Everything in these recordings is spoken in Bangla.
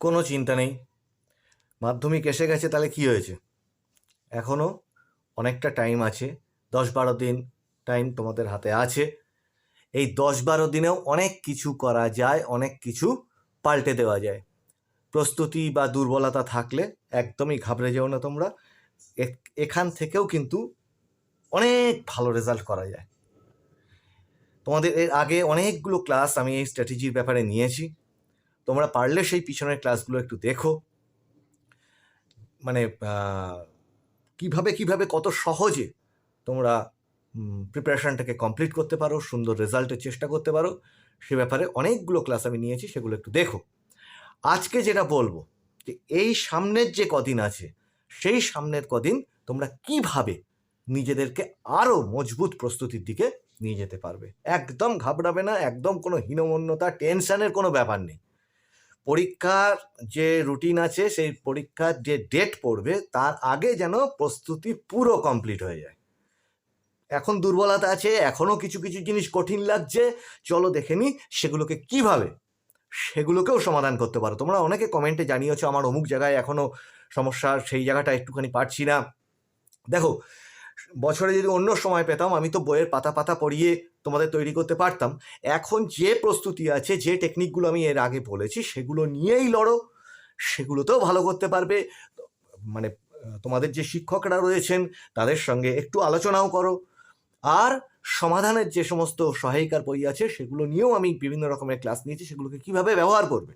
কোনো চিন্তা নেই। মাধ্যমিক এসে গেছে, তাহলে কি হয়েছে? এখনও অনেকটা টাইম আছে দশ বারো দিন টাইম তোমাদের হাতে আছে। এই দশ বারো দিনেও অনেক কিছু করা যায়, অনেক কিছু পাল্টে দেওয়া যায়। প্রস্তুতি বা দুর্বলতা থাকলে একদমই ঘাবড়ে যেও না তোমরা। এখান থেকেও কিন্তু অনেক ভালো রেজাল্ট করা যায়। তোমাদের এর আগে অনেকগুলো ক্লাস আমি এই স্ট্র্যাটেজির ব্যাপারে নিয়েছি। তোমরা পারলে সেই পিছনের ক্লাসগুলো একটু দেখো। মানে কীভাবে কীভাবে কত সহজে তোমরা প্রিপারেশনটাকে কমপ্লিট করতে পারো, সুন্দর রেজাল্টের চেষ্টা করতে পারো। সে ব্যাপারে অনেকগুলো ক্লাস আমি নিয়েছি, সেগুলো একটু দেখো। আজকে যেটা বলব, যে এই সামনের যে কদিন আছে, সেই সামনের কদিন তোমরা কীভাবে নিজেদেরকে আরও মজবুত প্রস্তুতির দিকে নিয়ে যেতে পারবে? একদম ঘাবড়াবে না, একদম কোনো হীনমন্যতা, টেনশনের কোনো ব্যাপার নেই। পরীক্ষার যে রুটিন আছে, সেই পরীক্ষার যে ডেট পড়বে, তার আগে যেন প্রস্তুতি পুরো কমপ্লিট হয়ে যায়। এখন দুর্বলতা আছে এখনও কিছু কিছু জিনিস কঠিন লাগছে। চলো দেখে নি সেগুলোকে কীভাবে, সেগুলোকেও সমাধান করতে পারো। তোমরা অনেকে কমেন্টে জানিয়েছো, আমার অমুক জায়গায় এখনও সমস্যা সেই জায়গাটা একটুখানি পারছি না। দেখো বছরে যদি অন্য সময় পেতাম, আমি তো বইয়ের পাতা পাতা পড়িয়ে তোমাদের তৈরি করতে পারতাম। এখন যে প্রস্তুতি আছে, যে টেকনিকগুলো আমি এর আগে বলেছি, সেগুলো নিয়েই লড়ো। সেগুলোতেও ভালো করতে পারবে। মানে তোমাদের যে শিক্ষকরা রয়েছেন, তাদের সঙ্গে একটু আলোচনাও করো। আর সমাধানের যে সমস্ত সহায়িকার বই আছে, সেগুলো নিয়েও আমি বিভিন্ন রকমের ক্লাস নিয়েছি, সেগুলোকে কীভাবে ব্যবহার করবে?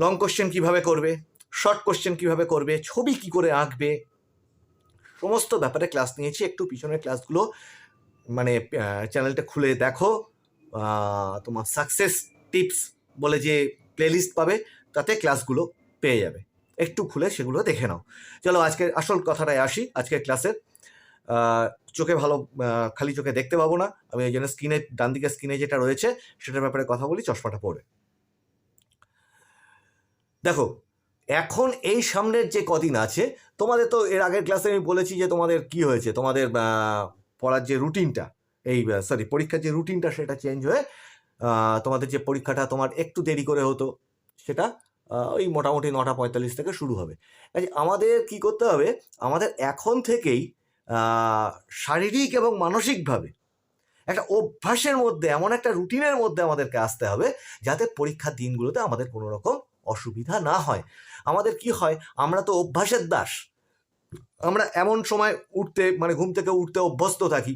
লং কোশ্চেন কীভাবে করবে? শর্ট কোশ্চেন কীভাবে করবে? ছবি কি করে আঁকবে? সমস্ত ব্যাপারে ক্লাস নিয়েছি, একটু পিছনের ক্লাসগুলো মানে চ্যানেলটা খুলে দেখো। তোমার সাকসেস টিপস বলে যে প্লেলিস্ট পাবে, তাতে ক্লাসগুলো পেয়ে যাবে। একটু খুলে সেগুলো দেখে নাও। চলো আজকের আসল কথাটায় আসি, আজকের ক্লাসের চোখে ভালো খালি চোখে দেখতে পাবো না। আমি এই জন্য স্ক্রিনে ডান দিকে স্ক্রিনে যেটা রয়েছে, সেটার ব্যাপারে কথা বলি, চশমাটা পরে। দেখো এখন এই সামনের যে কদিন আছে, তোমাদের তো এর আগের ক্লাসে আমি বলেছি যে তোমাদের কি হয়েছে, তোমাদের পড়ার যে রুটিনটা এই সরি পরীক্ষার যে রুটিনটা সেটা চেঞ্জ হয়ে তোমাদের যে পরীক্ষাটা তোমার একটু দেরি করে হতো, সেটা ওই মোটামুটি নটা পঁয়তাল্লিশ থেকে শুরু হবে। কাজে আমাদের কি করতে হবে, আমাদের এখন থেকেই শারীরিক এবং মানসিকভাবে একটা অভ্যাসের মধ্যে, এমন একটা রুটিনের মধ্যে আমাদেরকে আসতে হবে, যাতে পরীক্ষার দিনগুলোতে আমাদের কোনো রকম অসুবিধা না হয়। আমাদের কি হয়, আমরা তো অভ্যাসের দাস। আমরা এমন সময় উঠতে মানে ঘুম থেকে উঠতে অভ্যস্ত থাকি।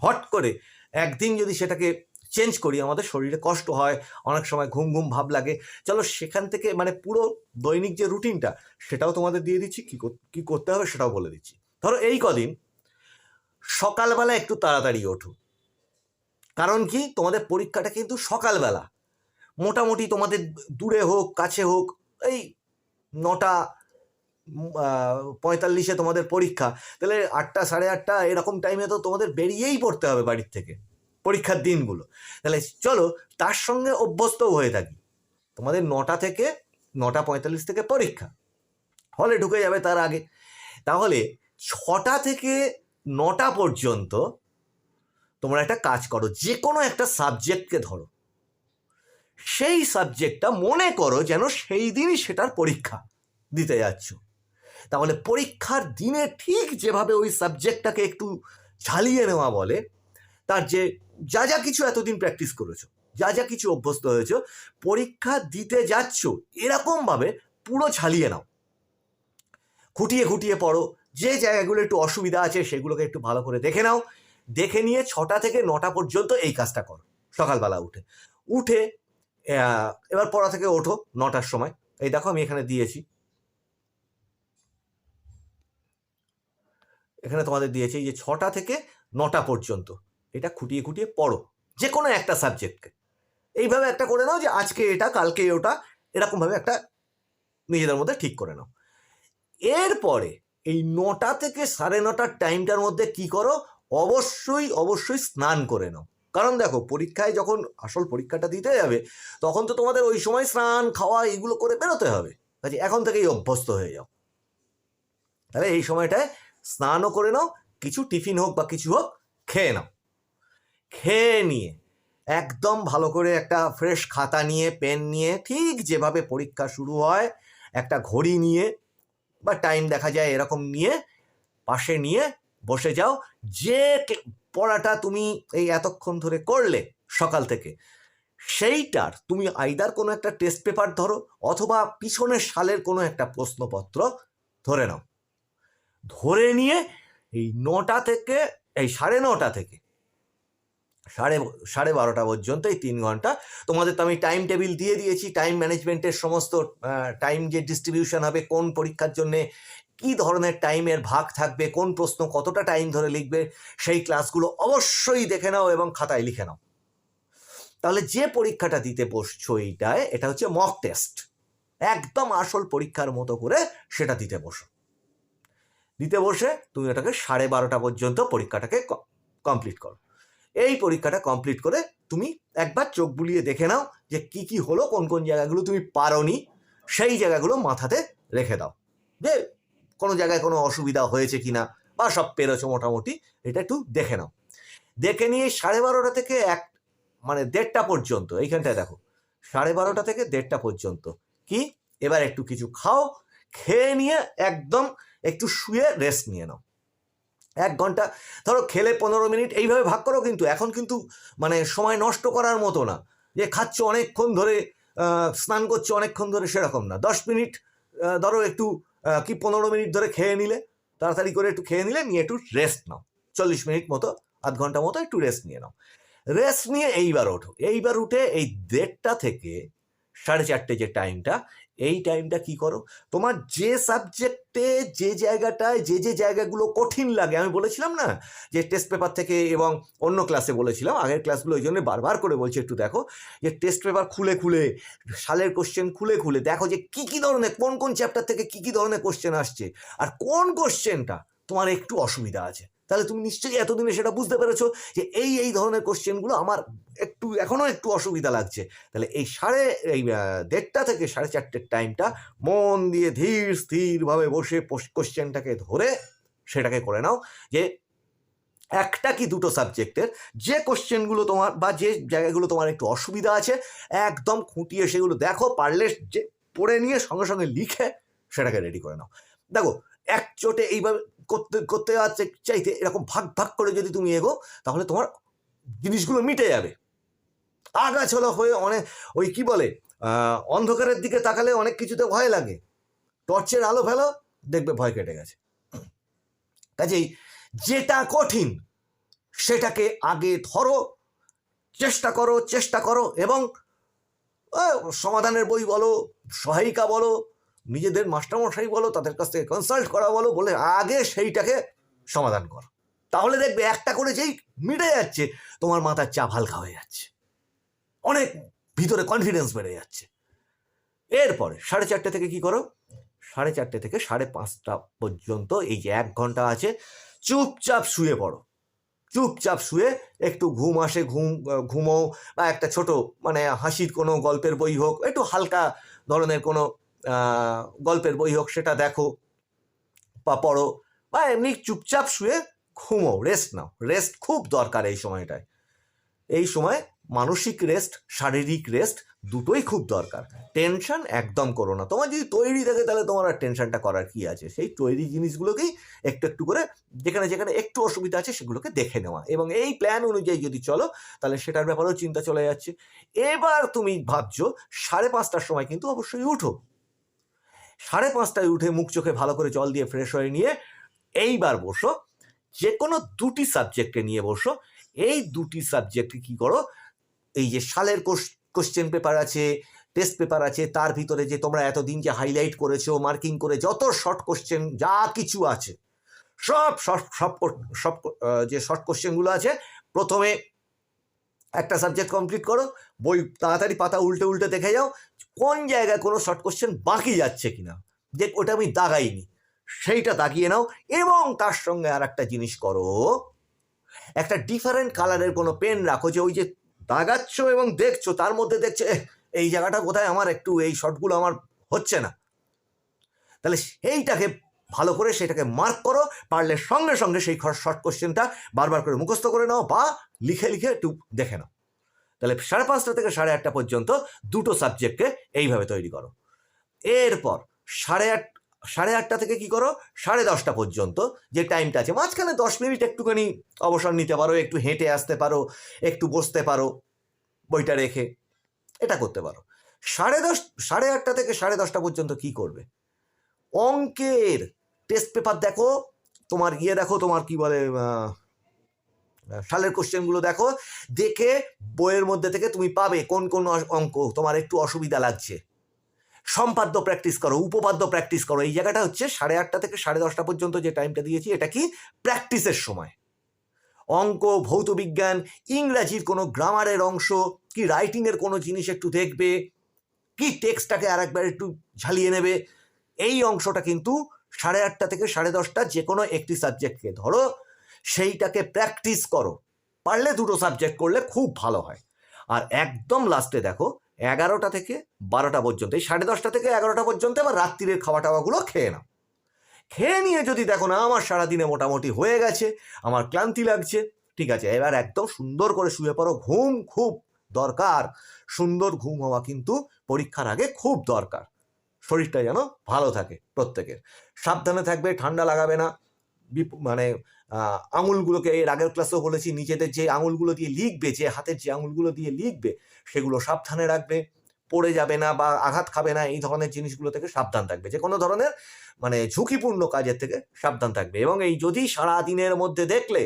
হট করে একদিন যদি সেটাকে চেঞ্জ করি, আমাদের শরীরে কষ্ট হয়, অনেক সময় ঘুম ঘুম ভাব লাগে। চলো সেখান থেকে মানে পুরো দৈনিক যে রুটিনটা সেটাও তোমাদের দিয়ে দিচ্ছি, কী কী করতে হবে সেটাও বলে দিচ্ছি। ধরো এই কদিন সকালবেলা একটু তাড়াতাড়ি ওঠো। কারণ কি? তোমাদের পরীক্ষাটা কিন্তু সকালবেলা। মোটামুটি তোমাদের দূরে হোক, কাছে হোক, এই নটা পঁয়তাল্লিশে তোমাদের পরীক্ষা। তাহলে আটটা, সাড়ে আটটা, এরকম টাইমে তো তোমাদের বেরিয়েই পড়তে হবে বাড়ির থেকে, পরীক্ষার দিনগুলো। তাহলে চলো, তার সঙ্গে অভ্যস্তও হয়ে থাকি। তোমাদের নটা থেকে, নটা পঁয়তাল্লিশ থেকে পরীক্ষা। হলে ঢুকে যাবে তার আগে। তাহলে ছটা থেকে নটা পর্যন্ত তোমরা একটা কাজ করো যে কোনো একটা সাবজেক্টকে ধরো। সেই সাবজেক্টটা মনে করো যেন সেই দিনই সেটার পরীক্ষা দিতে যাচ্ছ। তাহলে পরীক্ষার দিনে ঠিক যেভাবে ওই সাবজেক্টটাকে একটু ঝালিয়ে নেওয়া বলে, তার যে যা যা কিছু এতদিন প্র্যাকটিস করেছ, যা যা কিছু অভ্যস্ত হয়েছো, পরীক্ষা দিতে যাচ্ছ, এরকমভাবে পুরো ঝালিয়ে নাও। খুঁটিয়ে খুঁটিয়ে পড়ো, যে জায়গাগুলো একটু অসুবিধা আছে সেগুলোকে একটু ভালো করে দেখে নাও। দেখে নিয়ে ছটা থেকে নটা পর্যন্ত এই কাজটা করো, সকালবেলা উঠে। উঠে এবার পড়া থেকে ওঠো নটার সময়। এই দেখো আমি এখানে দিয়েছি। এখানে তোমাদের দিয়েছি যে ছটা থেকে নটা পর্যন্ত। এটা খুঁটিয়ে খুঁটিয়ে পড়ো যে কোনো একটা সাবজেক্টকে। এইভাবে একটা করে নাও যে আজকে এটা, কালকে ওটা, এরকমভাবে একটা নিজেদের মধ্যে ঠিক করে নাও। এরপরে এই নটা থেকে সাড়ে নটার টাইমটার মধ্যে কি করো? অবশ্যই অবশ্যই স্নান করে নাও। কারণ দেখো, পরীক্ষায় যখন আসল পরীক্ষাটা দিতে যাবে, তখন তো তোমাদের ওই সময় স্নান, খাওয়া এগুলো করে বেরোতে হবে। কাজে এখন থেকেই অভ্যস্ত হয়ে যাও। তাহলে এই সময়টায় স্নানও করে নাও, কিছু টিফিন হোক বা কিছু হোক, খেয়ে নাও। খেয়ে নিয়ে একদম ভালো করে একটা ফ্রেশ খাতা নিয়ে, পেন নিয়ে, ঠিক যেভাবে পরীক্ষা শুরু হয়, একটা ঘড়ি নিয়ে বা টাইম দেখা যায় এরকম নিয়ে, পাশে নিয়ে বসে যাও, যে পড়াটা তুমি এই এতক্ষণ ধরে করলে সকাল থেকে, সেইটার তুমি আইদার কোনো একটা টেস্ট পেপার ধরো অথবা পিছনের সালের কোনো একটা প্রশ্নপত্র ধরে নাও। ধরে নিয়ে এই নটা থেকে, এই সাড়ে নটা থেকে, সাড়ে সাড়ে বারোটা পর্যন্ত এই তিন ঘণ্টা তোমাদের তো আমি টাইম টেবিল দিয়ে দিয়েছি টাইম ম্যানেজমেন্টের সমস্ত টাইম যে ডিস্ট্রিবিউশন হবে, কোন পরীক্ষার জন্যে কি ধরনের টাইমের ভাগ থাকবে, কোন প্রশ্ন কতটা টাইম ধরে লিখবে, সেই ক্লাসগুলো অবশ্যই দেখে নাও এবং খাতায় লিখে নাও। তাহলে যে পরীক্ষাটা দিতে বসছো এইটায়, এটা হচ্ছে মক টেস্ট একদম আসল পরীক্ষার মতো করে সেটা দিতে বসো। দিতে বসে তুমি ওটাকে সাড়ে বারোটা পর্যন্ত পরীক্ষাটাকে কমপ্লিট করো। এই পরীক্ষাটা কমপ্লিট করে তুমি একবার চোখ বুলিয়ে দেখে নাও যে কি কি হলো, কোন কোন জায়গাগুলো তুমি পারোনি, সেই জায়গাগুলো মাথাতে রেখে দাও। যে কোনো জায়গায় কোনো অসুবিধা হয়েছে কিনা বা সব পেরেছ মোটামুটি, এটা একটু দেখে নাও। দেখে নিয়ে সাড়ে বারোটা থেকে এক মানে দেড়টা পর্যন্ত, এইখানটায় দেখো, সাড়ে বারোটা থেকে দেড়টা পর্যন্ত। কি? এবার একটু কিছু খাও, খেয়ে নিয়ে একদম একটু শুয়ে রেস্ট নিয়ে নাও। এক ঘণ্টা, ধরো খেলে পনেরো মিনিট, এইভাবে ভাগ করো কিন্তু, এখন কিন্তু মানে সময় নষ্ট করার মতো না। যে খাচ্ছ অনেকক্ষণ ধরে স্নান করছ অনেকক্ষণ ধরে সেরকম না। দশ মিনিট ধরো একটু কি পনেরো মিনিট ধরে খেয়ে নিলে? তাড়াতাড়ি করে একটু খেয়ে নিলে নিয়ে একটু রেস্ট নাও। চল্লিশ মিনিট মতো, আধ ঘণ্টা মতো একটু রেস্ট নিয়ে নাও। রেস্ট নিয়ে এইবার ওঠো। এইবার উঠে এই দেড়টা থেকে সাড়ে চারটে যে টাইমটা এই টাইমটা কি করো? তোমার যে সাবজেক্টে যে জায়গাটায়, যে যে জায়গাগুলো কঠিন লাগে, আমি বলেছিলাম না? যে টেস্ট পেপার থেকে এবং অন্য ক্লাসে বলেছিলাম, আগের ক্লাসগুলো ওই জন্য বারবার করে বলছি, একটু দেখো, যে টেস্ট পেপার খুলে খুলে, সালের কোশ্চেন খুলে খুলে, দেখো যে কি কি ধরনের, কোন কোন চ্যাপ্টার থেকে কি কি ধরনের কোশ্চেন আসছে, আর কোন কোশ্চেনটা তোমার একটু অসুবিধা আছে। তাহলে তুমি নিশ্চয়ই এতদিনে সেটা বুঝতে পেরেছ যে এই এই ধরনের কোশ্চেনগুলো আমার একটু এখনও একটু অসুবিধা লাগছে। তাহলে এই সাড়ে, এই দেড়টা থেকে সাড়ে চারটের টাইমটা মন দিয়ে ধীর, স্থিরভাবে বসে কোশ্চেনটাকে ধরে সেটাকে করে নাও যে একটা কি দুটো সাবজেক্টের যে কোশ্চেনগুলো তোমার বা যে জায়গাগুলো তোমার একটু অসুবিধা আছে, একদম খুঁটিয়ে সেগুলো দেখো, পারলে যে পড়ে নিয়ে সঙ্গে সঙ্গে লিখে সেটাকে রেডি করে নাও। দেখো এক চোটে এইভাবে করতে করতে যাচ্ছে চাইতে এরকম ভাগ ভাগ করে যদি তুমি এগো, তাহলে তোমার জিনিসগুলো মিটে যাবে। আগাছালা হয়ে অনেক, ওই কি বলে অন্ধকারের দিকে তাকালে অনেক কিছুতে ভয় লাগে। টর্চের আলো ফেলো, দেখবে ভয় কেটে গেছে। কাজেই যেটা কঠিন, সেটাকে আগে ধরো, চেষ্টা করো চেষ্টা করো এবং সমাধানের বই বলো, সহায়িকা বলো নিজেদের মাস্টারমশাই বলো, তাদের কাছ থেকে কনসাল্ট করা বলো, বলে আগে সেইটাকে সমাধান করো। তাহলে দেখবে একটা করে যেই মিটে যাচ্ছে, তোমার মাথার চাপ হালকা হয়ে যাচ্ছে। অনেক ভিতরে কনফিডেন্স বেড়ে যাচ্ছে। এরপরে সাড়ে চারটে থেকে কি করো? সাড়ে চারটে থেকে সাড়ে পাঁচটা পর্যন্ত এই যে এক ঘণ্টা আছে, চুপচাপ শুয়ে পড়ো। চুপচাপ শুয়ে একটু ঘুম আসে, ঘুম, ঘুমো, বা একটা ছোট মানে হাসির কোনো গল্পের বই হোক, একটু হালকা ধরনের কোনো গল্পের বই হোক, সেটা দেখো বা পড়ো বা এমনি চুপচাপ শুয়ে ঘুমো রেস্ট নাও। রেস্ট খুব দরকার এই সময়টায়। এই সময় মানসিক রেস্ট শারীরিক রেস্ট দুটোই খুব দরকার। টেনশন একদম করো না। তোমার যদি তৈরি থাকে, তাহলে তোমার আর টেনশনটা করার কি আছে? সেই তৈরি জিনিসগুলোকেই একটু একটু করে যেখানে যেখানে একটু অসুবিধা আছে, সেগুলোকে দেখে নেওয়া। এবং এই প্ল্যান অনুযায়ী যদি চলো, তাহলে সেটার ব্যাপারেও চিন্তা চলে যাচ্ছে। এবার তুমি ভাবছ, সাড়ে পাঁচটার সময় কিন্তু অবশ্যই উঠো। সাড়ে পাঁচটায় উঠে মুখ চোখে ভালো করে জল দিয়ে ফ্রেশ হয়ে নিয়ে এইবার বসো যে কোনো দুটি সাবজেক্টে নিয়ে বসো। এই দুটি সাবজেক্টে কি করো, এই যে সালের কোশ্চেন পেপার আছে টেস্ট পেপার আছে, তার ভিতরে যে তোমরা এতদিন যে হাইলাইট করেছ মার্কিং করে যত শর্ট কোশ্চেন যা কিছু আছে, সব সব সব সব যে শর্ট কোশ্চেনগুলো আছে, প্রথমে একটা সাবজেক্ট কমপ্লিট করো, বই তাড়াতাড়ি পাতা উল্টে উল্টে দেখে যাও কোন জায়গায় কোনো শর্ট কোশ্চেন বাকি যাচ্ছে কিনা? যে ওটা আমি দাগাইনি, সেইটা দাগিয়ে নাও এবং তার সঙ্গে আর একটা জিনিস করো। একটা ডিফারেন্ট কালারের কোনো পেন রাখো যে ওই যে দাগাচ্ছ এবং দেখছ, তার মধ্যে দেখছ এই জায়গাটা কোথায় আমার? একটু এই শর্টগুলো আমার হচ্ছে না। তাহলে সেইটাকে ভালো করে সেটাকে মার্ক করো, পারলে সঙ্গে সঙ্গে সেই শর্ট কোশ্চেনটা বারবার করে মুখস্থ করে নাও বা লিখে লিখে একটু দেখে নাও। তাহলে সাড়ে পাঁচটা থেকে সাড়ে আটটা পর্যন্ত দুটো সাবজেক্টকে এইভাবে তৈরি করো। এরপর সাড়ে আট, সাড়ে আটটা থেকে কি করো? সাড়ে দশটা পর্যন্ত যে টাইমটা আছে, মাঝখানে দশ মিনিট একটুখানি অবসর নিতে পারো, একটু হেঁটে আসতে পারো, একটু বসতে পারো, বইটা রেখে এটা করতে পারো। সাড়ে দশ, সাড়ে আটটা থেকে সাড়ে দশটা পর্যন্ত কি করবে? অঙ্কের টেস্ট পেপার দেখো, তোমার ইয়ে দেখো, তোমার কি বলে সালের কোশ্চেনগুলো দেখো। দেখে বইয়ের মধ্যে থেকে তুমি পাবে কোন কোন অঙ্ক তোমার একটু অসুবিধা লাগছে। সম্পাদ্য প্র্যাকটিস করো, উপপাদ্য প্র্যাকটিস করো। এই জায়গাটা হচ্ছে সাড়ে আটটা থেকে সাড়ে দশটা পর্যন্ত যে টাইমটা দিয়েছি, এটা কি? প্র্যাকটিসের সময়। অঙ্ক, ভৌত বিজ্ঞান, ইংরাজির কোনো গ্রামারের অংশ, কি রাইটিংয়ের কোনো জিনিস একটু দেখবে, কি টেক্সটটাকে আর একবার একটু ঝালিয়ে নেবে, এই অংশটা কিন্তু সাড়ে আটটা থেকে সাড়ে দশটা যে কোনো একটি সাবজেক্টকে ধরো সেইটাকে প্র্যাকটিস করো। পারলে দুটো সাবজেক্ট করলে খুব ভালো হয়। আর একদম লাস্টে দেখো, এগারোটা থেকে বারোটা পর্যন্ত, এই সাড়ে দশটা থেকে এগারোটা পর্যন্ত আবার রাত্রিরের খাওয়া টাওয়াগুলো খেয়ে নাও। খেয়ে নিয়ে যদি দেখো না, আমার সারাদিনে মোটামুটি হয়ে গেছে, আমার ক্লান্তি লাগছে, ঠিক আছে, এবার একদম সুন্দর করে শুয়ে পড়ো, ঘুম খুব দরকার। সুন্দর ঘুম হওয়া কিন্তু পরীক্ষার আগে খুব দরকার। শরীরটা যেন ভালো থাকে প্রত্যেকের। সাবধানে থাকবে, ঠান্ডা লাগাবে না মানে আঙুলগুলোকে এর আগের ক্লাসেও বলেছি, নিজেদের যে আঙুলগুলো দিয়ে লিখবে, যে হাতের যে আঙুলগুলো দিয়ে লিখবে, সেগুলো সাবধানে রাখবে, পড়ে যাবে না বা আঘাত খাবে না, এই ধরনের জিনিসগুলো থেকে সাবধান থাকবে। যে কোনো ধরনের মানে ঝুঁকিপূর্ণ কাজের থেকে সাবধান থাকবে এবং এই যদি সারা দিনের মধ্যে দেখলে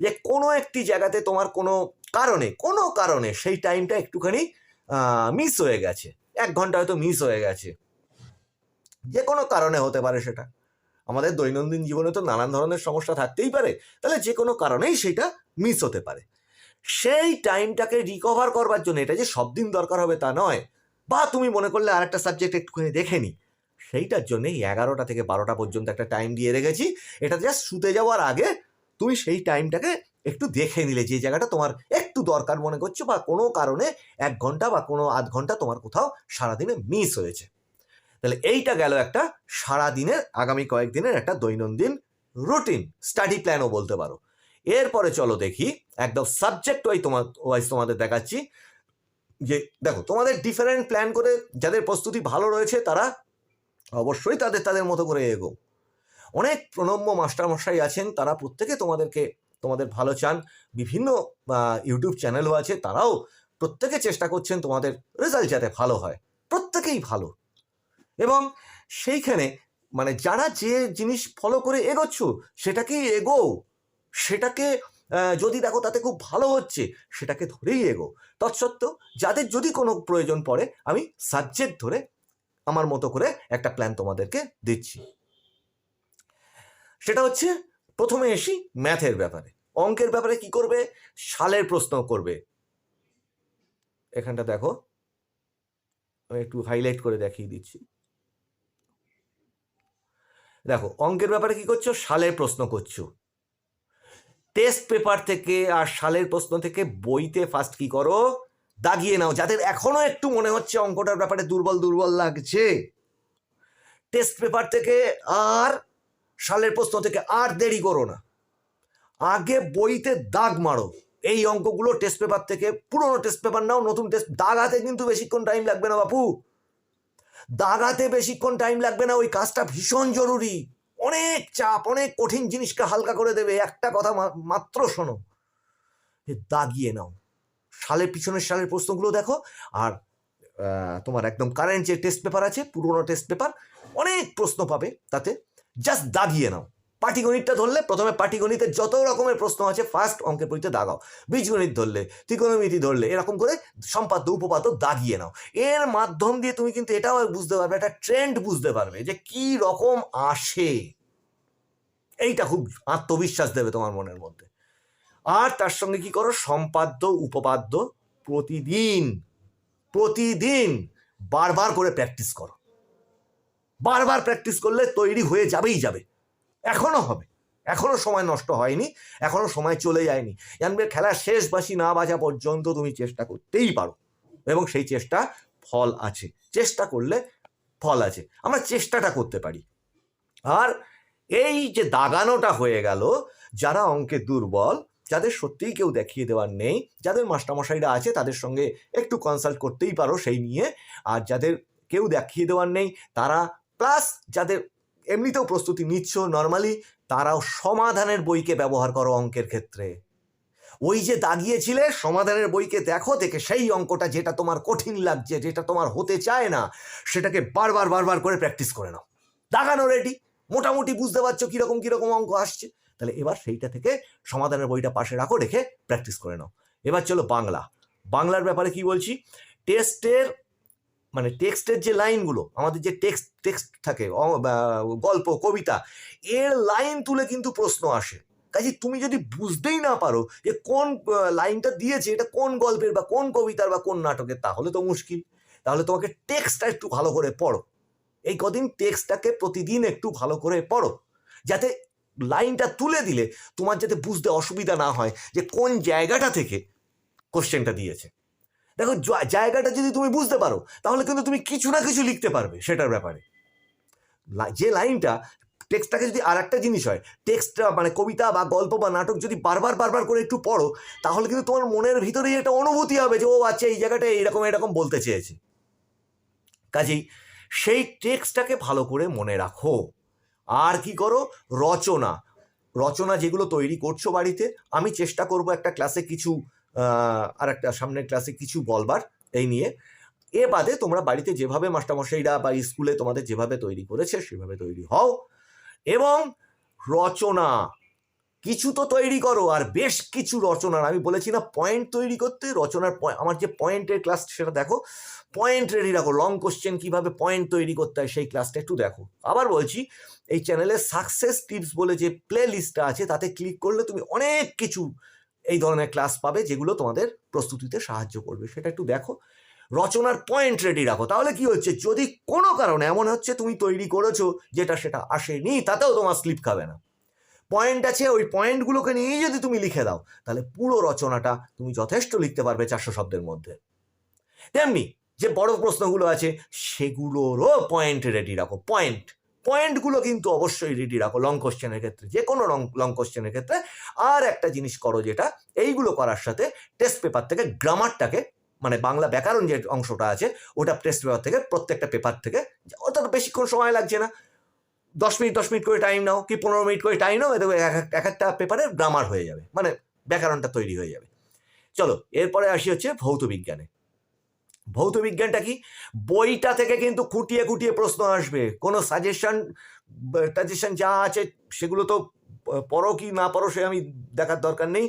যে কোনো একটি জায়গাতে তোমার কোনো কারণে কোনো কারণে সেই টাইমটা একটুখানি মিস হয়ে গেছে। এক ঘণ্টা হয়তো মিস হয়ে গেছে। যে কোনো কারণে হতে পারে সেটা। আমাদের দৈনন্দিন জীবনে তো নানান ধরনের সমস্যা থাকতেই পারে। তাহলে যে কোনো কারণেই সেটা মিস হতে পারে। সেই টাইমটাকে রিকভার করবার জন্য, এটা যে সব দিন দরকার হবে তা নয়, বা তুমি মনে করলে আরেকটা সাবজেক্ট একটুখানি দেখে নি, সেইটার জন্য এই এগারোটা থেকে বারোটা পর্যন্ত একটা টাইম দিয়ে রেখেছি। এটা জাস্ট শুতে যাওয়ার আগে তুমি সেই টাইমটাকে একটু দেখে নিলে, যে জায়গাটা তোমার একটু দরকার মনে করছ, বা কোনো কারণে এক ঘণ্টা বা কোনো আধ ঘণ্টা তোমার কোথাও সারাদিনে মিস হয়েছে। তাহলে এইটা গেল একটা সারা দিনের আগামী কয়েকদিনের একটা দৈনন্দিন রুটিন স্টাডি প্ল্যানও বলতে পারো। এরপরে চলো দেখি, একদম সাবজেক্ট ওয়াইজ তোমার ওয়াইজ তোমাদের দেখাচ্ছি। যে দেখো, তোমাদের ডিফারেন্ট প্ল্যান করে যাদের প্রস্তুতি ভালো রয়েছে তারা অবশ্যই তাদের তাদের মতো করে এগো অনেক প্রণম্য মাস্টারমশাই আছেন, তারা প্রত্যেকে তোমাদেরকে, তোমাদের ভালো চান। বিভিন্ন ইউটিউব চ্যানেলও আছে, তারাও প্রত্যেকে চেষ্টা করছেন তোমাদের রেজাল্ট যাতে ভালো হয়। প্রত্যেকেই ভালো। সেইখানে মানে যারা যে জিনিস ফলো করে এগোচ্ছ সেটাকেই এগো সেটাকে যদি দেখো তাতে খুব ভালো হচ্ছে, সেটাকে ধরেই এগো তৎসত্ত্বেও যাদের যদি কোনো প্রয়োজন পড়ে, আমি সাবজেক্ট ধরে আমার মতো করে একটা প্ল্যান তোমাদেরকে দিচ্ছি। সেটা হচ্ছে, প্রথমে এসি ম্যাথের ব্যাপারে। অঙ্কের ব্যাপারে কি করবে? সালের প্রশ্ন করবে। এখানটা দেখো, আমি একটু হাইলাইট করে দেখিয়ে দিচ্ছি। দেখো, অঙ্কের ব্যাপারে কি করছ? সালের প্রশ্ন করছ। টেস্ট পেপার থেকে আর সালের প্রশ্ন থেকে বইতে ফার্স্ট কি করো? দাগিয়ে নাও, যাদের এখনও একটু মনে হচ্ছে অঙ্কটার ব্যাপারে দুর্বল দুর্বল লাগছে। টেস্ট পেপার থেকে আর, সালের প্রশ্ন থেকে আর দেরি করো না। আগে বইতে দাগ মারো। এই অঙ্কগুলো টেস্ট পেপার থেকে, পুরোনো টেস্ট পেপার নাও, নতুন টেস্ট, দাগ হাতে কিন্তু বেশিক্ষণ টাইম লাগবে না বাপু। দাগাতে বেশিক্ষণ টাইম লাগবে না, ওই কাজটা ভীষণ জরুরি। অনেক চাপ, অনেক কঠিন জিনিসকে হালকা করে দেবে। একটা কথা মাত্র শোনো। দাগিয়ে নাও। সালের পিছনের সালের প্রশ্নগুলো দেখো, আর তোমার একদম কারেন্ট যে টেস্ট পেপার আছে, পুরোনো টেস্ট পেপার অনেক প্রশ্ন পাবে তাতে। জাস্ট দাগিয়ে নাও। পাটিগণিতটা ধরলে প্রথমে পাটিগণিতের যত রকমের প্রশ্ন আছে ফার্স্ট অঙ্কের বইতে দাগাও। বীজগণিত ধরলে, ত্রিকোণমিতি ধরলে, এরকম করে সম্পাদ্য, উপপাদ্য দাগিয়ে নাও। এর মাধ্যম দিয়ে তুমি কিন্তু এটাও বুঝতে পারবে, একটা ট্রেন্ড বুঝতে পারবে যে কি রকম আসে। এইটা খুব আত্মবিশ্বাস দেবে তোমার মনের মধ্যে। আর তার সঙ্গে কি করো? সম্পাদ্য, উপপাদ্য প্রতিদিন প্রতিদিন বারবার করে প্র্যাকটিস করো। বারবার প্র্যাকটিস করলে তৈরি হয়ে যাবেই যাবে। এখনও হবে। এখনও সময় নষ্ট হয়নি, এখনও সময় চলে যায়নি। জানবে খেলার শেষ বাসি না বাজা পর্যন্ত তুমি চেষ্টা করতেই পারো এবং সেই চেষ্টা ফল আছে। চেষ্টা করলে ফল আছে। আমরা চেষ্টাটা করতে পারি। আর এই যে দাগানোটা হয়ে গেল, যারা অঙ্কে দুর্বল, যাদের সত্যিই কেউ দেখিয়ে দেওয়ার নেই, যাদের মাস্টারমশাইরা আছে, তাদের সঙ্গে একটু কনসাল্ট করতেই পারো সেই নিয়ে। আর যাদের কেউ দেখিয়ে দেওয়ার নেই, তারা প্লাস যাদের এমনিতেও প্রস্তুতি নিচ্ছ নর্মালি তারাও সমাধানের বইকে ব্যবহার করো অঙ্কের ক্ষেত্রে। ওই যে দাগিয়েছিলে, সমাধানের বইকে দেখো, দেখে সেই অঙ্কটা যেটা তোমার কঠিন লাগছে, যেটা তোমার হতে চায় না, সেটাকে বারবার বারবার করে প্র্যাকটিস করে নাও। দাগানো রেডি মোটামুটি বুঝতে পারছ কীরকম কীরকম অঙ্ক আসছে। তাহলে এবার সেইটা থেকে সমাধানের বইটা পাশে রাখো, রেখে প্র্যাকটিস করে নাও। এবার চলো বাংলা। বাংলার ব্যাপারে কি বলছি? টেস্টের মানে টেক্সটের যে লাইনগুলো, আমাদের যে টেক্সট টেক্সট থাকে গল্প, কবিতা, এর লাইন তুলে কিন্তু প্রশ্ন আসে। কাজে তুমি যদি বুঝতেই না পারো যে কোন লাইনটা দিয়েছে, এটা কোন গল্পের বা কোন কবিতার বা কোন নাটকের, তাহলে তো মুশকিল। তাহলে তোমাকে টেক্সটটা একটু ভালো করে পড়ো। এই কদিন টেক্সটটাকে প্রতিদিন একটু ভালো করে পড়ো, যাতে লাইনটা তুলে দিলে তোমার যাতে বুঝতে অসুবিধা না হয় যে কোন জায়গাটা থেকে কোশ্চেনটা দিয়েছে। দেখো জায়গাটা যদি তুমি বুঝতে পারো, তাহলে কিন্তু তুমি কিছু না কিছু লিখতে পারবে সেটার ব্যাপারে। যে লাইনটা, টেক্সটটাকে যদি আর একটা জিনিস হয়, টেক্সটটা মানে কবিতা বা গল্প বা নাটক যদি বারবার বারবার করে একটু পড়ো, তাহলে কিন্তু তোমার মনের ভিতরেই একটা অনুভূতি হবে যে, ও আচ্ছা এই জায়গাটা এইরকম এরকম বলতে চেয়েছে। কাজেই সেই টেক্সটটাকে ভালো করে মনে রাখো। আর কি করো? রচনা। রচনা যেগুলো তৈরি করছ বাড়িতে, আমি চেষ্টা করব একটা ক্লাসে কিছু আর একটা সামনের ক্লাসে কিছু বলবার এই নিয়ে। এ বাদে তোমরা বাড়িতে যেভাবে মাস্টারমশাইরা বা স্কুলে তোমাদের যেভাবে তৈরি করেছে, সেভাবে তৈরি হও। এবং রচনা, কিছু তো তৈরি করো, আর বেশ কিছু রচনার আমি বলেছি না পয়েন্ট তৈরি করতে, রচনার আমার যে পয়েন্টের ক্লাস সেটা দেখো। পয়েন্ট রেডি রাখো লং কোশ্চেন কীভাবে পয়েন্ট তৈরি করতে হয় সেই ক্লাসটা একটু দেখো। আবার বলছি, এই চ্যানেলে সাকসেস টিপস বলে যে প্লে লিস্টটা আছে, তাতে ক্লিক করলে তুমি অনেক কিছু এই ধরনের ক্লাস পাবে যেগুলো তোমাদের প্রস্তুতিতে সাহায্য করবে। সেটা একটু দেখো। রচনার পয়েন্ট রেডি রাখো। তাহলে কি হচ্ছে? যদি কোনো কারণে, এমন হচ্ছে তুমি তৈরি করেছ যেটা সেটা আসেনি, তাতেও তোমার স্লিপ খাবে না। পয়েন্ট আছে, ওই পয়েন্টগুলোকে নিয়েই যদি তুমি লিখে দাও, তাহলে পুরো রচনাটা তুমি যথেষ্ট লিখতে পারবে চারশো শব্দের মধ্যে। তেমনি, যে বড় প্রশ্নগুলো আছে, সেগুলোরও পয়েন্ট রেডি রাখো। পয়েন্ট পয়েন্টগুলো কিন্তু অবশ্যই রেডি রাখো লং কোশ্চেনের ক্ষেত্রে যে কোনো লং লং কোশ্চেনের ক্ষেত্রে। আর একটা জিনিস করো যেটা, এইগুলো করার সাথে টেস্ট পেপার থেকে গ্রামারটাকে মানে বাংলা ব্যাকরণ যে অংশটা আছে, ওটা টেস্ট পেপার থেকে প্রত্যেকটা পেপার থেকে তো বেশিক্ষণ সময় লাগছে না। দশ মিনিট দশ মিনিট করে টাইম নাও, কি পনেরো মিনিট করে টাইম নাও এক একটা পেপারে গ্রামার হয়ে যাবে মানে ব্যাকরণটা তৈরি হয়ে যাবে। চলো, এরপরে আসি হচ্ছে ভৌত বিজ্ঞানে। ভৌত বিজ্ঞানটা কি? বইটা থেকে কিন্তু খুঁটিয়ে খুঁটিয়ে প্রশ্ন আসবে। কোনো সাজেশন টাজেশন যা আছে সেগুলো তো পড়ো কি না পড়ো সে আমি দেখার দরকার নেই।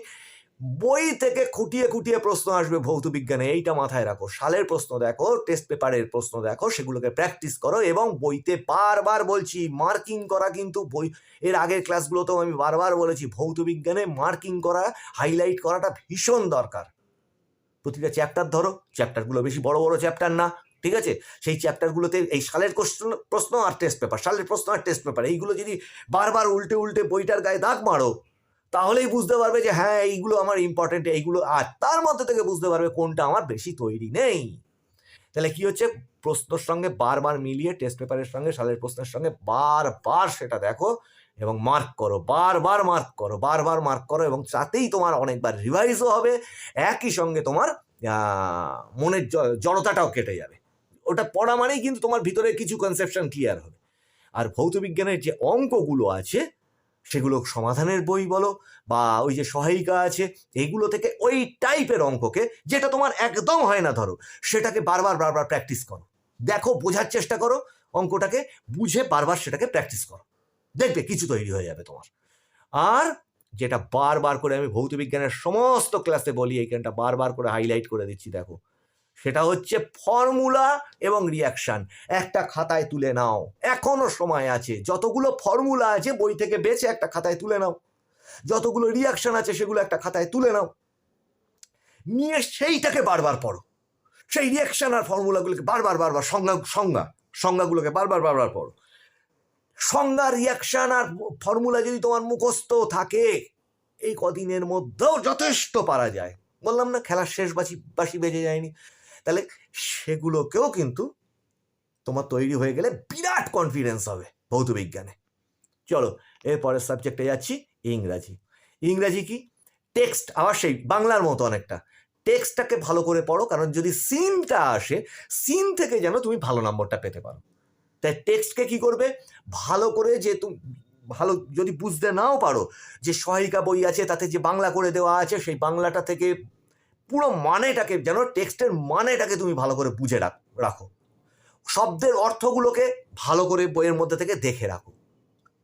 বই থেকে খুঁটিয়ে খুঁটিয়ে প্রশ্ন আসবে ভৌত বিজ্ঞানে এইটা মাথায় রাখো। সালের প্রশ্ন দেখো টেস্ট পেপারের প্রশ্ন দেখো, সেগুলোকে প্র্যাকটিস করো এবং বইতে বারবার বলছি মার্কিং করা কিন্তু বই, এর আগের ক্লাসগুলোতেও আমি বারবার বলেছি ভৌত বিজ্ঞানে মার্কিং করা হাইলাইট করাটা ভীষণ দরকার। প্রতিটা চ্যাপ্টার ধরো চ্যাপ্টারগুলো বেশি বড় বড় চ্যাপ্টার না, ঠিক আছে? সেই চ্যাপ্টারগুলোতে এই সালের কোশ্চেন প্রশ্ন আর টেস্ট পেপার সালের প্রশ্ন আর টেস্ট পেপার এইগুলো যদি বারবার উল্টে উল্টে বইটার গায়ে দাগ মারো, তাহলেই বুঝতে পারবে যে হ্যাঁ এইগুলো আমার ইম্পর্টেন্ট এইগুলো, আর তার মধ্যে থেকে বুঝতে পারবে কোনটা আমার বেশি তৈরি নেই। তাহলে কি হচ্ছে? প্রশ্নের সঙ্গে বারবার মিলিয়ে টেস্ট পেপারের সঙ্গে, সালের প্রশ্নের সঙ্গে বারবার সেটা দেখো এবং মার্ক করো, বারবার মার্ক করো, বারবার মার্ক করো এবং তাতেই তোমার অনেকবার রিভাইজও হবে, একই সঙ্গে তোমার মনের জড়তাটাও কেটে যাবে। ওটা পড়া মানেই কিন্তু তোমার ভিতরে কিছু কনসেপশন ক্লিয়ার হবে। আর ভৌতবিজ্ঞানের যে অঙ্কগুলো আছে, সেগুলো সমাধানের বই বলো বা ওই যে সহায়িকা আছে এইগুলো থেকে ওই টাইপের অঙ্ককে যেটা তোমার একদম হয় না ধরো, সেটাকে বারবার বারবার প্র্যাকটিস করো। দেখো, বোঝার চেষ্টা করো অঙ্কটাকে, বুঝে বারবার সেটাকে প্র্যাকটিস করো। দেখবে কিছু তৈরি হয়ে যাবে তোমার। আর যেটা বারবার করে আমি ভৌত বিজ্ঞানের সমস্ত ক্লাসে বলি এইখানটা বারবার করে হাইলাইট করে দিচ্ছি, দেখো। সেটা হচ্ছে ফর্মুলা এবং রিয়াকশন একটা খাতায় তুলে নাও। এখনও সময় আছে। যতগুলো ফর্মুলা আছে, বই থেকে বেছে একটা খাতায় তুলে নাও। যতগুলো রিয়াকশান আছে, সেগুলো একটা খাতায় তুলে নাও। নিয়ে সেইটাকে বারবার পড়ো। সেই রিয়াকশান আর ফর্মুলাগুলোকে বারবার বারবার সংজ্ঞা সংজ্ঞা, সংজ্ঞাগুলোকে বারবার বারবার পড়ো। সংজ্ঞা রিয়াকশন আর ফর্মুলা যদি তোমার মুখস্থ থাকে, এই কদিনের মধ্যেও যথেষ্ট পারা যায়। বললাম না, খেলার শেষ বাসি বাসি বেজে যায়নি। তাহলে সেগুলোকেও কিন্তু তোমার তৈরি হয়ে গেলে বিরাট কনফিডেন্স হবে ভৌত বিজ্ঞানে। চলো, এরপরের সাবজেক্টে যাচ্ছি, ইংরাজি। ইংরাজি কি? টেক্সট আবার সেই বাংলার মতো অনেকটা। টেক্সটটাকে ভালো করে পড়ো, কারণ যদি সিনটা আসে সিন থেকে যেন তুমি ভালো নম্বরটা পেতে পারো। তাই টেক্সটকে কি করবে? ভালো করে যে তুমি, ভালো যদি বুঝতে নাও পারো যে সহায়িকা বই আছে, তাতে যে বাংলা করে দেওয়া আছে, সেই বাংলাটা থেকে পুরো মানেটাকে, যেন টেক্সটের মানেটাকে তুমি ভালো করে বুঝে রাখ শব্দের অর্থগুলোকে ভালো করে বইয়ের মধ্যে থেকে দেখে রাখো।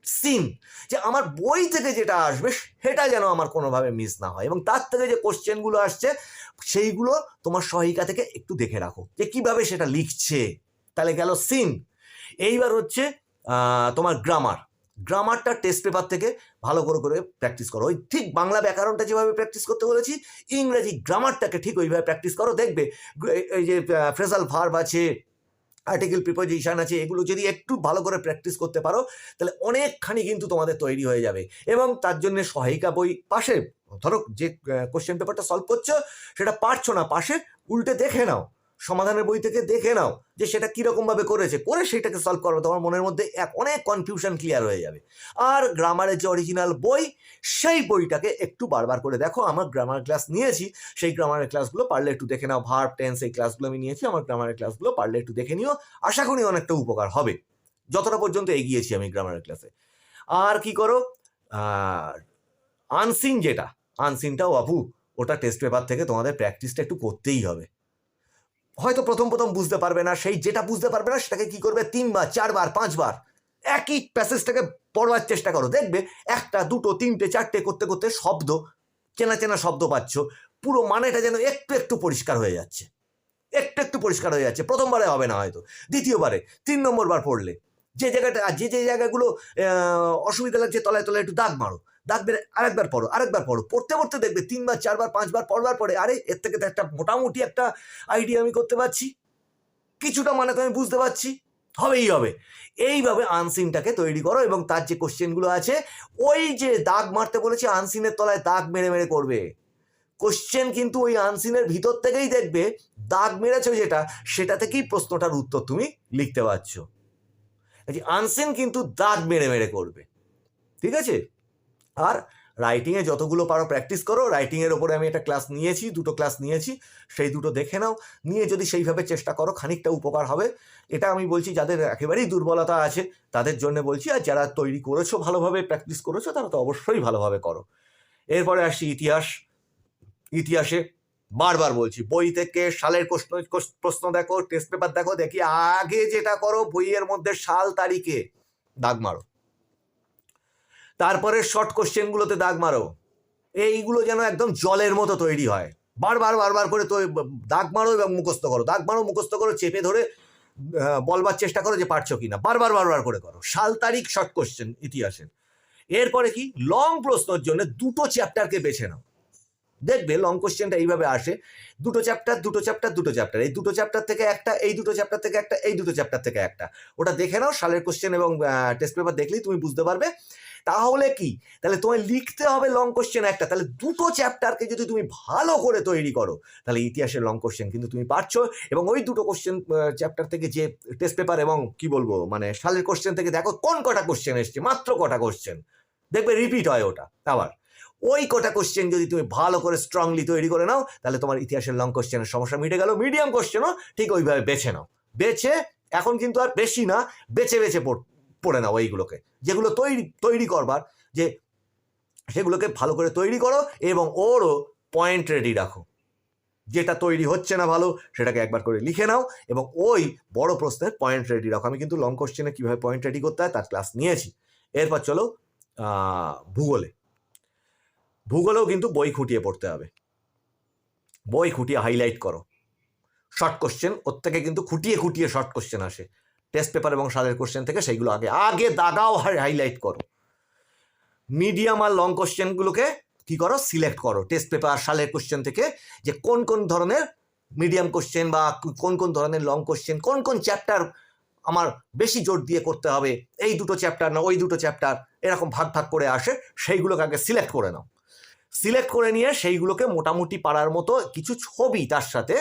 সিন যে আমার বই থেকে যেটা আসবে, সেটা যেন আমার কোনোভাবে মিস না হয় এবং তার থেকে যে কোশ্চেনগুলো আসছে, সেইগুলো তোমার সহায়িকা থেকে একটু দেখে রাখো। যে কীভাবে সেটা লিখছে? তাহলে গেল সিন এইবার হচ্ছে তোমার গ্রামার গ্রামারটা টেস্ট পেপার থেকে ভালো করে করে প্র্যাকটিস করো। ওই ঠিক বাংলা ব্যাকরণটা যেভাবে প্র্যাকটিস করতে বলেছি, ইংরেজি গ্রামারটাকে ঠিক ওইভাবে প্র্যাকটিস করো, দেখবে এই- যে ফ্রেজাল ভার্ব আছে আর্টিকেল প্রিপোজিশন আছে, এগুলো যদি একটু ভালো করে প্র্যাকটিস করতে পারো, তাহলে অনেকখানি কিন্তু তোমাদের তৈরি হয়ে যাবে। এবং তার জন্য সহায়িকা বই পাশে, ধরো যে কোশ্চেন পেপারটা সলভ করছ, সেটা পারছ না, পাশে উল্টে দেখে নাও। সমাধানের বই থেকে দেখে নাও যে সেটা কীরকমভাবে করেছে। করে সেটাকে সলভ করো, তোমার মনের মধ্যে এক অনেক কনফিউশন ক্লিয়ার হয়ে যাবে। আর গ্রামারের যে অরিজিনাল বই, সেই বইটাকে একটু বারবার করে দেখো। আমার গ্রামার ক্লাস নিয়েছি, সেই গ্রামারের ক্লাসগুলো পারলে একটু দেখে নাও। ভার্ব টেন্স এই ক্লাসগুলো আমি নিয়েছি, আমার গ্রামারের ক্লাসগুলো পারলে একটু দেখে নিও। আশা করি অনেকটা উপকার হবে। যতটা পর্যন্ত এগিয়েছি আমি গ্রামারের ক্লাসে আর কি করো? আনসিন যেটা আনসিনটাও আপু ওটা টেস্ট পেপার থেকে তোমাদের প্র্যাকটিসটা একটু করতেই হবে। হয়তো প্রথম প্রথম বুঝতে পারবে না, সেই যেটা বুঝতে পারবে না, সেটাকে কি করবে? তিনবার, চারবার, পাঁচবার। একই প্যাসেজটাকে পড়বার চেষ্টা করো। দেখবে একটা, দুটো, তিনটে, চারটে করতে করতে শব্দ, চেনা চেনা শব্দ পাচ্ছ। পুরো মানেটা যেন একটু একটু পরিষ্কার হয়ে যাচ্ছে। একটু একটু পরিষ্কার হয়ে যাচ্ছে। প্রথমবারে হবে না হয়তো। দ্বিতীয়বারে, তিন নম্বরবার পড়লে। যে জায়গাটা, যে যে জায়গাগুলো অসুবিধা লাগছে, তলায় তলায় একটু দাগ মারো। দাগ বেড়ে আরেকবার পড়ো আরেকবার পড়ো। পড়তে পড়তে দেখবে তিনবার, চারবার, পাঁচবার, পড়বার পরে আরে এর থেকে তো একটা মোটামুটি একটা আইডিয়া আমি করতে পারছি। কিছুটা মানে তো আমি বুঝতে পারছি। হবেই হবে। এইভাবে আনসিনটাকে তৈরি করো এবং তার যে কোশ্চেনগুলো আছে, ওই যে দাগ মারতে বলেছে, আনসিনের তলায় দাগ মেরে মেরে করবে। কোশ্চেন কিন্তু ওই আনসিনের ভিতর থেকেই দেখবে, দাগ মেরেছো যেটা, সেটা থেকেই প্রশ্নটার উত্তর তুমি লিখতে পারছ। আনসিন কিন্তু দাগ মেরে মেরে করবে। ঠিক আছে? আর রাইটিংয়ে যতগুলো পারো প্র্যাকটিস করো। রাইটিংয়ের ওপরে আমি একটা ক্লাস নিয়েছি, দুটো ক্লাস নিয়েছি, সেই দুটো দেখে নাও। নিয়ে যদি সেইভাবে চেষ্টা করো, খানিকটা উপকার হবে। এটা আমি বলছি যাদের একেবারেই দুর্বলতা আছে, তাদের জন্য বলছি, আর যারা তৈরি করেছ, ভালোভাবে প্র্যাকটিস করেছ, তারা তো অবশ্যই ভালোভাবে করো। এরপরে আসছি ইতিহাস। ইতিহাসে বারবার বলছি, বই থেকে সালের প্রশ্ন প্রশ্ন দেখো টেস্ট পেপার দেখো, দেখি আগে যেটা করো, বইয়ের মধ্যে সাল তারিখে। দাগ মারো। তারপরে শর্ট কোশ্চেনগুলোতে দাগ মারো। এইগুলো যেন একদম জলের মতো তৈরি হয়। বারবার বারবার করে তো দাগ মারো এবং মুখস্থ করো। দাগ মারো, মুখস্থ করো, চেপে ধরে বলবার চেষ্টা করো যে পারছ কিনা। বারবার বারবার করে করো। সাল তারিখ শর্ট কোশ্চেন ইতিহাসের এরপরে কি? লং প্রশ্নের জন্য দুটো চ্যাপ্টারকে বেছে নাও। দেখবে লং কোশ্চেনটা এইভাবে আসে। দুটো চ্যাপ্টার দুটো চ্যাপ্টার দুটো চ্যাপ্টার এই দুটো চ্যাপ্টার থেকে একটা, এই দুটো চ্যাপ্টার থেকে একটা, এই দুটো চ্যাপ্টার থেকে একটা। ওটা দেখে নাও, সালের কোশ্চেন এবং টেস্ট পেপার দেখলেই তুমি বুঝতে পারবে। তাহলে কি? তাহলে তোমায় লিখতে হবে লং কোশ্চেন একটা। তাহলে দুটো চ্যাপ্টারকে যদি তুমি ভালো করে তৈরি করো, তাহলে ইতিহাসের লং কোশ্চেন কিন্তু তুমি পারছ। এবং ওই দুটো কোশ্চেন চ্যাপ্টার থেকে যে টেস্ট পেপার এবং কি বলব মানে সালের কোশ্চেন থেকে দেখো কোন কটা কোশ্চেন এসছে, মাত্র কটা কোশ্চেন দেখবে রিপিট হয় ওটা, আবার। ওই কটা কোশ্চেন যদি তুমি ভালো করে স্ট্রংলি তৈরি করে নাও, তাহলে তোমার ইতিহাসের লং কোশ্চেনের সমস্যা মিটে গেল। মিডিয়াম কোশ্চেনও ঠিক ওইভাবে বেছে নাও। বেছে, এখন কিন্তু আর বেশি না, বেছে বেছে পড়- পড়ে নাও এইগুলোকে। যেগুলো তৈরি তৈরি করবার, যে সেগুলোকে ভালো করে তৈরি করো এবং ওরও পয়েন্ট রেডি রাখো। যেটা তৈরি হচ্ছে না ভালো, সেটাকে একবার করে লিখে নাও এবং ওই বড় প্রশ্নের পয়েন্ট রেডি রাখো। আমি কিন্তু লং কোশ্চেনে কীভাবে পয়েন্ট রেডি করতে হয় তার ক্লাস নিয়েছি। এরপর চলো ভূগোলে। ভূগোলেও কিন্তু বই খুঁটিয়ে পড়তে হবে। বই খুঁটিয়ে হাইলাইট করো। শর্ট কোশ্চেন ওর থেকে কিন্তু খুঁটিয়ে খুঁটিয়ে শর্ট কোশ্চেন আসে। টেস্ট পেপার এবং সালের কোশ্চেন থেকে সেইগুলো আগে আগে দাগাও হাইলাইট করো। মিডিয়াম আর লং কোশ্চেনগুলোকে কি করো? সিলেক্ট করো। টেস্ট পেপার সালের কোশ্চেন থেকে যে কোন কোন ধরনের মিডিয়াম কোশ্চেন বা কোন কোন ধরনের লং কোশ্চেন কোন কোন চ্যাপ্টার আমার বেশি জোর দিয়ে করতে হবে, এই দুটো চ্যাপ্টার না, ওই দুটো চ্যাপ্টার এরকম ভাগ ভাগ করে আসে, সেইগুলোকে আগে সিলেক্ট করে নাও। সিলেক্ট করে নিয়ে সেইগুলোকে মোটামুটি পারার মতো কিছু ছবি তার সাথে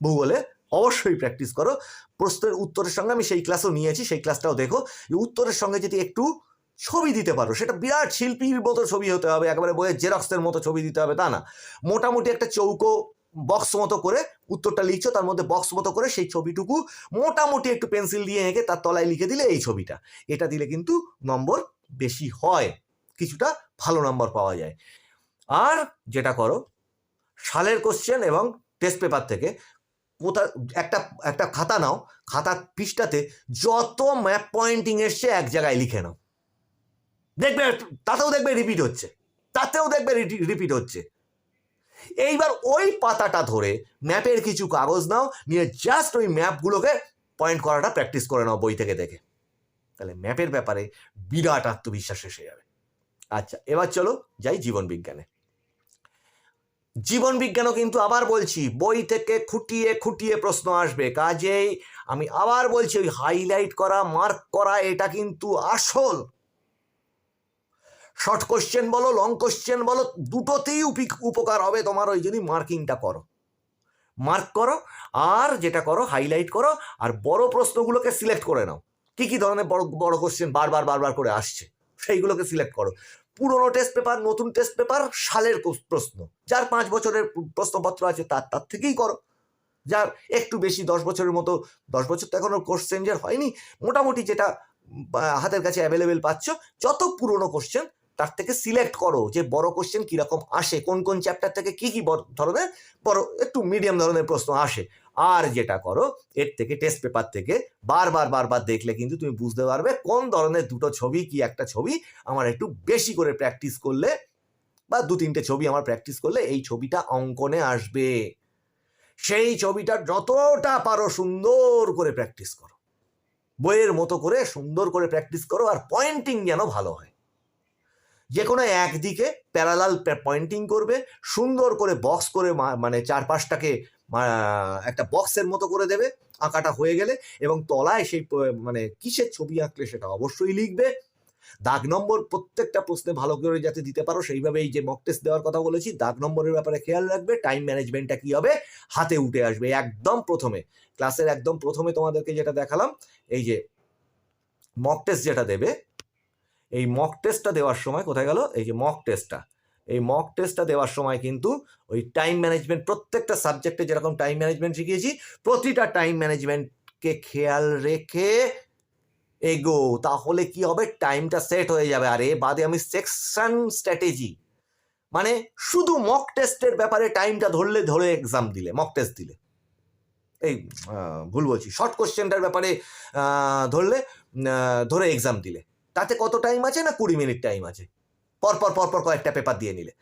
ভূগোলে অবশ্যই প্র্যাকটিস করো। প্রশ্নের উত্তরের সঙ্গে আমি সেই ক্লাসও নিয়েছি, সেই ক্লাসটাও দেখো। যে উত্তরের সঙ্গে যদি একটু ছবি দিতে পারো, সেটা বিরাট শিল্পীর মতো ছবি হতে হবে, একেবারে বইয়ের জেরক্সের মতো ছবি দিতে হবে, তা না। মোটামুটি একটা চৌকো বক্স মতো করে উত্তরটা লিখছো, তার মধ্যে বক্স মতো করে সেই ছবিটুকু মোটামুটি একটু পেন্সিল দিয়ে এঁকে তার তলায় লিখে দিলে এই ছবিটা। এটা দিলে কিন্তু নম্বর বেশি হয়, কিছুটা ভালো নম্বর পাওয়া যায়। আর যেটা করো, সালের কোশ্চেন এবং টেস্ট পেপার থেকে কোথা, একটা একটা খাতা নাও, খাতার পৃষ্ঠাতে যত ম্যাপ পয়েন্টিং এসছে এক জায়গায় লিখে নাও। দেখবে, তাতেও দেখবে রিপিট হচ্ছে। তাতেও দেখবে রিপিট হচ্ছে। এইবার ওই পাতাটা ধরে ম্যাপের কিছু কাগজ নাও, নিয়ে জাস্ট ওই ম্যাপগুলোকে পয়েন্ট করাটা প্র্যাকটিস করে নাও বই থেকে দেখে। তাহলে ম্যাপের ব্যাপারে বিরাট আত্মবিশ্বাস এসে যাবে। আচ্ছা এবার চলো যাই জীবন বিজ্ঞানে। জীবন বিজ্ঞানও কিন্তু আবার বলছি, বই থেকে খুঁটিয়ে খুঁটিয়ে প্রশ্ন আসবে। কাজেই আমি আবার বলছি, ওই হাইলাইট করা মার্ক করা, এটা কিন্তু আসল। শর্ট কোশ্চেন বলো লং কোশ্চেন বলো, দুটোতেই উপি- উপকার হবে তোমার ওই যদি মার্কিংটা করো। মার্ক করো, আর যেটা করো হাইলাইট করো, আর বড় প্রশ্নগুলোকে সিলেক্ট করে নাও। কি কি ধরনের বড় বড় কোশ্চেন বারবার বারবার করে আসছে, সেইগুলোকে সিলেক্ট করো। পুরোনো টেস্ট পেপার নতুন টেস্ট পেপার সালের প্রশ্ন। যার পাঁচ বছরের প্রশ্নপত্র আছে, তার তার থেকেই করো। যার একটু বেশি, দশ বছরের মতো, দশ বছর তো এখনও কোর্স চেঞ্জের হয়নি, মোটামুটি যেটা হাতের কাছে অ্যাভেলেবেল পাচ্ছ, যত পুরনো কোশ্চেন তার থেকে সিলেক্ট করো যে বড় কোশ্চেন কীরকম আসে, কোন কোন চ্যাপ্টার থেকে কি কি ধরনের, বড়, একটু মিডিয়াম ধরনের প্রশ্ন আসে। আর যেটা করো, এর থেকে টেস্ট পেপার থেকে বারবার বারবার দেখলে কিন্তু তুমি বুঝতে পারবে কোন ধরনের দুটো ছবি কি একটা ছবি আমার একটু বেশি করে প্র্যাকটিস করলে বা দু তিনটে ছবি আমার প্র্যাকটিস করলে এই ছবিটা অঙ্কনে আসবে। সেই ছবিটা যতটা পারো সুন্দর করে প্র্যাকটিস করো। বইয়ের মতো করে সুন্দর করে প্র্যাকটিস করো আর পয়েন্টিং যেন ভালো হয়। যে কোনো একদিকে প্যারালাল পয়েন্টিং করবে, সুন্দর করে বক্স করে মানে চারপাশটাকে একটা বক্সের মতো করে দেবে, আঁকাটা হয়ে গেলে এবং তলায় সেই মানে কিসের ছবি আঁকলে সেটা অবশ্যই লিখবে। দাগ নম্বর প্রত্যেকটা প্রশ্নে ভালো করে যাতে দিতে পারো, সেইভাবে এই যে মক টেস্ট দেওয়ার কথা বলেছি, দাগ নম্বরের ব্যাপারে খেয়াল রাখবে টাইম ম্যানেজমেন্টটা কি হবে? হাতে উঠে আসবে একদম প্রথমে। ক্লাসের একদম প্রথমে তোমাদেরকে যেটা দেখালাম, এই যে মক টেস্ট যেটা দেবে, এই মক টেস্টটা দেওয়ার সময় কোথায় গেল? এই যে মক টেস্টটা এই মক টেস্টটা দেওয়ার সময় কিন্তু ওই টাইম ম্যানেজমেন্ট প্রত্যেকটা সাবজেক্টে যেরকম টাইম ম্যানেজমেন্ট শিখিয়েছি, প্রতিটা টাইম ম্যানেজমেন্টকে খেয়াল রেখে এগো, তাহলে কি হবে? টাইমটা সেট হয়ে যাবে। আর এ বাদে আমি সেকশন স্ট্র্যাটেজি মানে শুধু মক টেস্টের ব্যাপারে টাইমটা ধরলে ধরে এক্সাম দিলে মক টেস্ট দিলে। এই ভুল বলছি। শর্ট কোশ্চেনটার ব্যাপারে ধরলে ধরে এক্সাম দিলে। তাতে কত টাইম আছে না কুড়ি মিনিট টাইম আছে? পরপর পরপর কয়েকটা পেপার দিয়ে নিলে।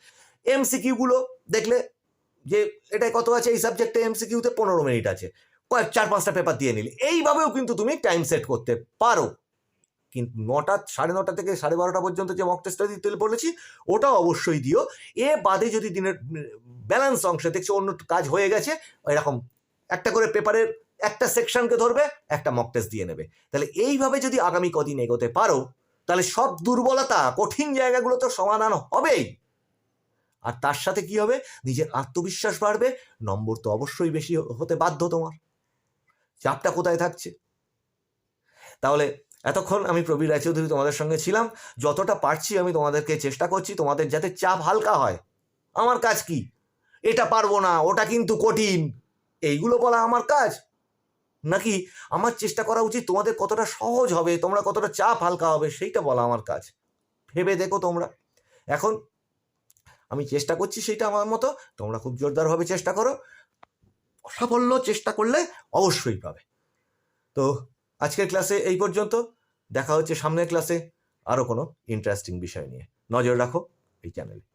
এমসিকিউগুলো দেখলে যে এটাই কত আছে? এই সাবজেক্টে এমসিকিউতে পনেরো মিনিট আছে। কয়েক, চার, পাঁচটা পেপার দিয়ে নিলে। এইভাবেও কিন্তু তুমি টাইম সেট করতে পারো। কিন্তু নটা, সাড়ে নটা থেকে সাড়ে বারোটা পর্যন্ত যে মক টেস্টটা দিতে বলেছি, ওটা অবশ্যই দিও। এ বাদে যদি দিনের ব্যালেন্স অংশে দেখছ অন্য কাজ হয়ে গেছে, এরকম একটা করে পেপারের একটা সেকশনকে ধরবে, একটা মক টেস্ট দিয়ে নেবে। তাহলে এইভাবে যদি আগামী কদিন এগোতে পারো তাহলে সব দুর্বলতা কঠিন জায়গাগুলো তো সমাধান হবেই। আর তার সাথে কি হবে? নিজের আত্মবিশ্বাস বাড়বে, নম্বর তো অবশ্যই বেশি হতে বাধ্য তোমার। চাপটা কোথায় থাকছে? তাহলে এতক্ষণ আমি প্রবীর রায়চৌধুরী তোমাদের সঙ্গে ছিলাম। যতটা পারছি আমি তোমাদেরকে চেষ্টা করছি, তোমাদের যাতে চাপ হালকা হয়। আমার কাজ কি? এটা পারব না, ওটা কিন্তু কঠিন। এইগুলো বলা আমার কাজ। নাকি আমার চেষ্টা করা উচিত তোমাদের কতটা সহজ হবে, তোমরা কতটা চাপ হালকা হবে, সেইটা বলা আমার কাজ। ভেবে দেখো তোমরা। এখন আমি চেষ্টা করছি সেইটা আমার মতো, তোমরা খুব জোরদারভাবে চেষ্টা করো। সাফল্য চেষ্টা করলে অবশ্যই পাবে। তো আজকের ক্লাসে এই পর্যন্ত। দেখা হচ্ছে সামনের ক্লাসে আরও কোনো ইন্টারেস্টিং বিষয় নিয়ে। নজর রাখো এই চ্যানেলে